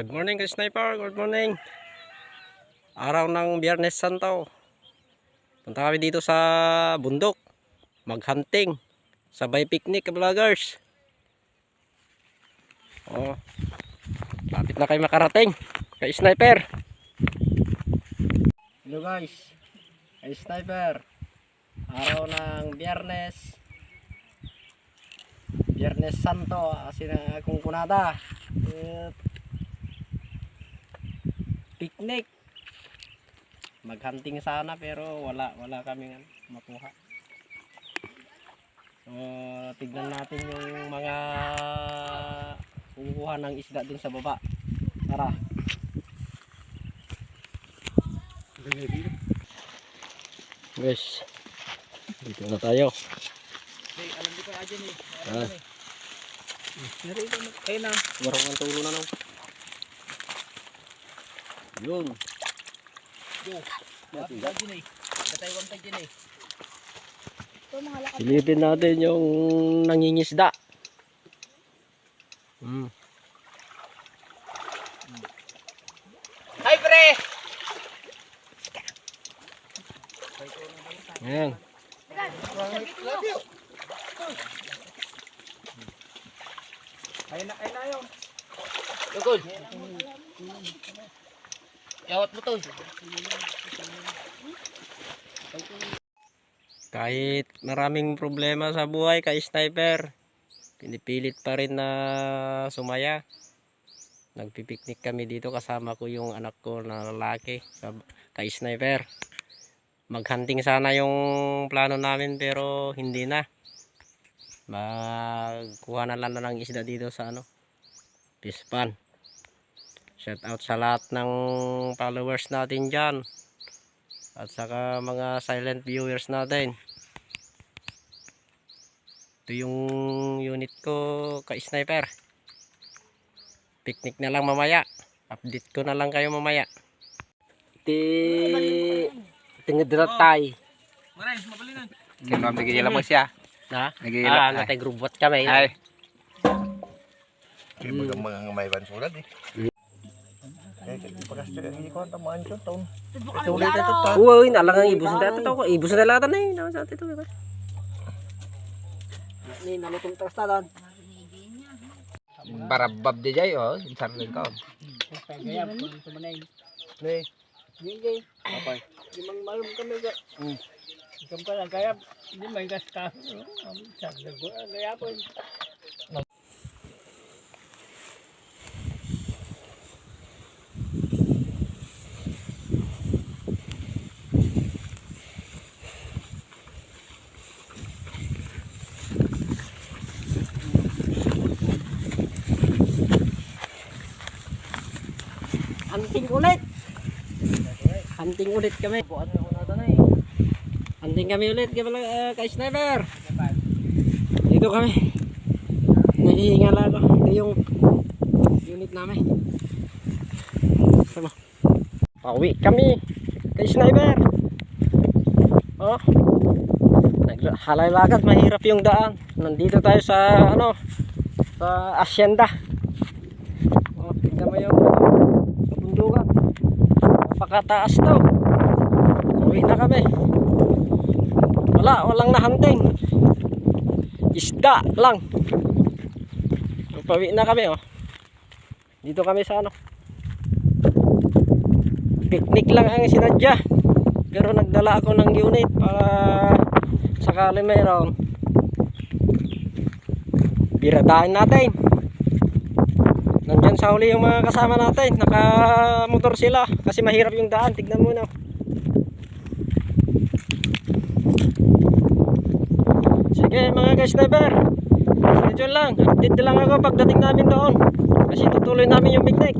Good morning, ka sniper. Good morning. Araw ng Biyernes Santo. Punta kami dito sa bundok. Maghunting. Sabay picnic, vloggers. Oh. Lapit na kayo makarating. Kay sniper. Hello guys. Kay sniper. Araw ng Biyernes. Biyernes Santo. Kasi na akong kunada. At picnic. Maghunting sana pero wala wala kaming ano, makuha. So, tignan natin yung mga kumukuha ng isda dun sa baba. Tara. Guys, dito na tayo. alam di ko aja nih. Ah, Nari ko kayo na. marang ang tulo na no. Yun. Mati aja nih. Katay wang tag nih. Silipin natin yung nangingisda. Hmm. Hi pre. Ayan. Ayun na, ayun na yun. Yugod. Yawat mo to. Kahit maraming problema sa buhay kay sniper, pinipilit pa rin na sumaya. Nagpipiknik kami dito kasama ko yung anak ko na lalaki sa kay sniper. Maghunting sana yung plano namin pero hindi na. Magkuha na lang na ng isda dito sa ano, Pispan. Shout out sa lahat ng followers natin dyan. At saka mga silent viewers natin. Ito yung unit ko ka sniper. Picnic na lang mamaya. Update ko na lang kayo mamaya. Ti tingedratay. Maray, mabalinan. Kaya lang mo siya. Na? Nagigil Ah, natay grubot kami. Ay, Kaya mga mga ngamay ban sulat eh. Uy, nalang ang ibus na ito ko. Ibus na lata na eh. Naman sa ito. Ni nalutong tastalan. barabab di jay, oh. Sarling ka. Kaya po manay. Ne. Hindi. Apa? Di mang malum kami ga. Hmm. Ikam pa lang kaya di may gasta. Ang sagda ko kaya po. Hunting ulit. Hunting ulit kami. Hunting kami ulit. Uh, kay sniper. Dito kami. Nahihingala ako. Ito yung unit namin. Sama. Pauwi kami. Kay sniper. Oh. Naghalay lagat. Mahirap yung daan. Nandito tayo sa ano. Sa asyenda. Oh, tingnan mo yung kabundukan. Napakataas to. Uwi na kami. Wala, walang nahunting. Isda lang. Pawi na kami oh. Dito kami sa ano. Picnic lang ang sinadya. Pero nagdala ako ng unit para sakali mayroon. Biradahin natin. Sa huli yung mga kasama natin. Naka-motor sila. Kasi mahirap yung daan. Tignan mo na. Sige mga ka-sniper. Medyo lang. Update lang ako pagdating namin doon. Kasi tutuloy namin yung picnic.